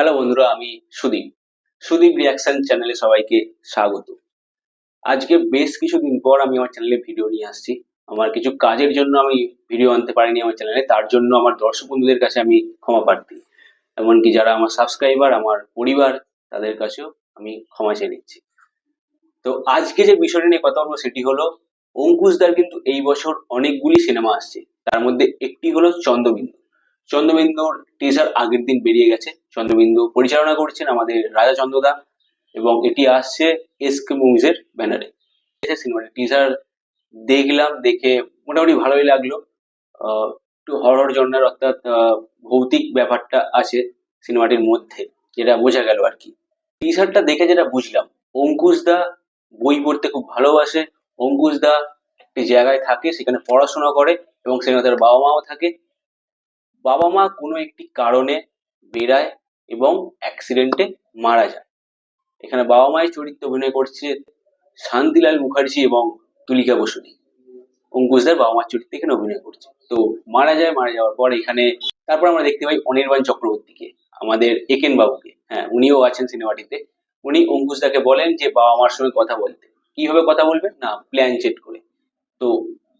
Hello বন্ধুরা, আমি Sudip. Sudip reaction চ্যানেলে সবাইকে স্বাগত। আজকে বেশ কিছুদিন পর আমি আমার চ্যানেলে ভিডিও নিয়ে আসছি। আমার কিছু কাজের জন্য আমি ভিডিও আনতে পারিনি আমার চ্যানেলে তার জন্য আমার দর্শক বন্ধুদের কাছে আমি ক্ষমা প্রার্থী। এমনকি যারা আমার সাবস্ক্রাইবার আমার পরিবার, তাদের কাছেও আমি ক্ষমা চেয়ে নিচ্ছি। তো আজকে যে বিষয়টা নিয়ে কথা বলব সেটি হলো অঙ্কুশদার কিন্তু এই বছর অনেকগুলি সিনেমা আসছে। তার মধ্যে একটি হলো চন্দ্রবিন্দু। চন্দ্রবিন্দুর টিজার আগের দিন বেরিয়ে গেছে। চন্দ্রবিন্দু পরিচালনা করছেন আমাদের রাজা চন্দ্রদা এবং এটি আসছে এসকে মুভিজের ব্যানারে সিনেমাটির টিজার দেখলাম, দেখে মোটামুটি ভালোই লাগল। একটু হরর জন্নার অর্থাৎ ভৌতিক ব্যাপারটা আছে সিনেমাটির মধ্যে, যেটা বোঝা গেল আর কি। টিজারটা দেখে যেটা বুঝলাম, অঙ্কুশ দা বই পড়তে খুব ভালোবাসে। অঙ্কুশ দা একটি জায়গায় থাকে, সেখানে পড়াশোনা করে এবং সেখানে তার বাবা মাও থাকে। বাবা মা কোনো একটি কারণে বেরায় এবং অ্যাক্সিডেন্টে মারা যায়। এখানে বাবা মায়ের চরিত্রে অভিনয় করছে শান্তিলাল মুখার্জি এবং তুলিকা বসুনি। অঙ্কুশদার বাবা মার চরিত্রে এখানে অভিনয় করছে। তো মারা যায়, মারা যাওয়ার পর এখানে তারপর আমরা দেখতে পাই অনির্বাণ চক্রবর্তীকে, আমাদের একেন বাবুকে। হ্যাঁ উনিও আছেন সিনেমাটিতে। উনি অঙ্কুশদাকে বলেন যে, বাবা মার সঙ্গে কথা বলতে। কীভাবে কথা বলবেন? না প্ল্যান চেট করে। তো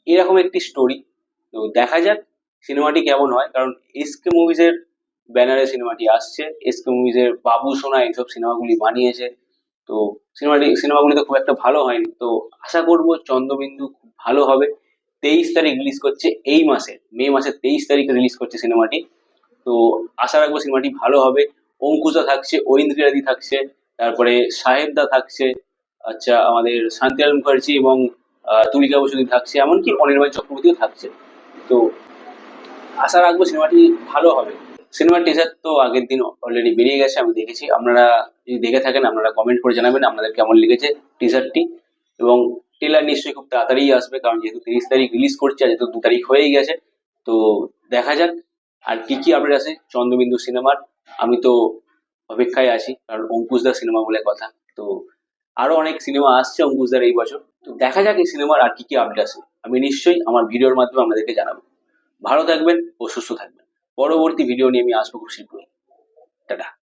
এরকম একটি স্টোরি তো দেখা যাক সিনেমাটি কেমন হয়? কারণ এসকে মুভিজের ব্যানারে সিনেমাটি আসছে। এসকে মুভিজের বাবু, সোনা এইসব সিনেমাগুলি বানিয়েছে। তো সিনেমাটি সিনেমাগুলি তো খুব একটা ভালো হয়নি। তো আশা করব চন্দ্রবিন্দু খুব ভালো হবে। তেইশ তারিখ রিলিজ করছে এই মাসে, মে মাসের তেইশ তারিখে রিলিজ করছে সিনেমাটি। তো আশা রাখব সিনেমাটি ভালো হবে। অঙ্কুশা থাকছে, ঐন্দ্রিয়াদি থাকছে, তারপরে সাহেবদা থাকছে আচ্ছা আমাদের শান্তিলাল মুখার্জি এবং তুলিকা বসুদি থাকছে, এমনকি অনির্বাণ চক্রবর্তীও থাকছে। তো আশা রাখব সিনেমাটি ভালো হবে। সিনেমার টিজার তো আগের দিন অলরেডি বেরিয়ে গেছে, আমি দেখেছি। আপনারা যদি দেখে থাকেন, আপনারা কমেন্ট করে জানাবেন আপনাদের কেমন লেগেছে টিজারটি এবং ট্রেলার নিশ্চয়ই খুব তাড়াতাড়ি আসবে, কারণ যেহেতু তিরিশ তারিখ রিলিজ করছে, আর যেহেতু দু তারিখ হয়েই গেছে, তো দেখা যাক। আর কি কি আপডেট আছে চন্দ্রবিন্দু সিনেমার আমি তো অপেক্ষায় আছি, কারণ অঙ্কুশদার সিনেমা বলে কথা। তো আরও অনেক সিনেমা আসছে অঙ্কুশদার এই বছর। তো দেখা যাক এই সিনেমার আর কি কি আপডেট আছে। আমি নিশ্চয়ই আমার ভিডিওর মাধ্যমে আপনাদেরকে জানাব। ভালো থাকবেন ও সুস্থ থাকবেন। পরবর্তী ভিডিও নিয়ে আমি আসব খুব শীঘ্রই। টাটা।